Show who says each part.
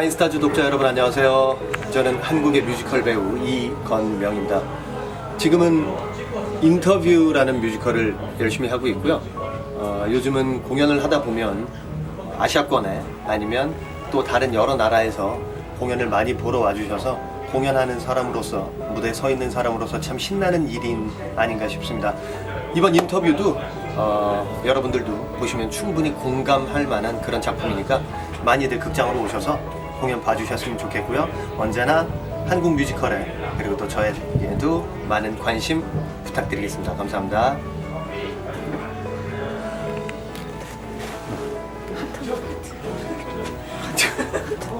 Speaker 1: 마인스타즈 독자 여러분 안녕하세요. 저는 한국의 뮤지컬 배우 이건명입니다. 지금은 인터뷰라는 뮤지컬을 열심히 하고 있고요. 어, 요즘은 공연을 하다 보면 아시아권에 아니면 또 다른 여러 나라에서 공연을 많이 보러 와주셔서 공연하는 사람으로서 무대에 서 있는 사람으로서 참 신나는 일인 아닌가 싶습니다. 이번 인터뷰도 어, 여러분들도 보시면 충분히 공감할 만한 그런 작품이니까 많이들 극장으로 오셔서 공연 봐주셨으면 좋겠고요. 언제나 한국 뮤지컬에 그리고 또 저에게도 많은 관심 부탁드리겠습니다. 감사합니다.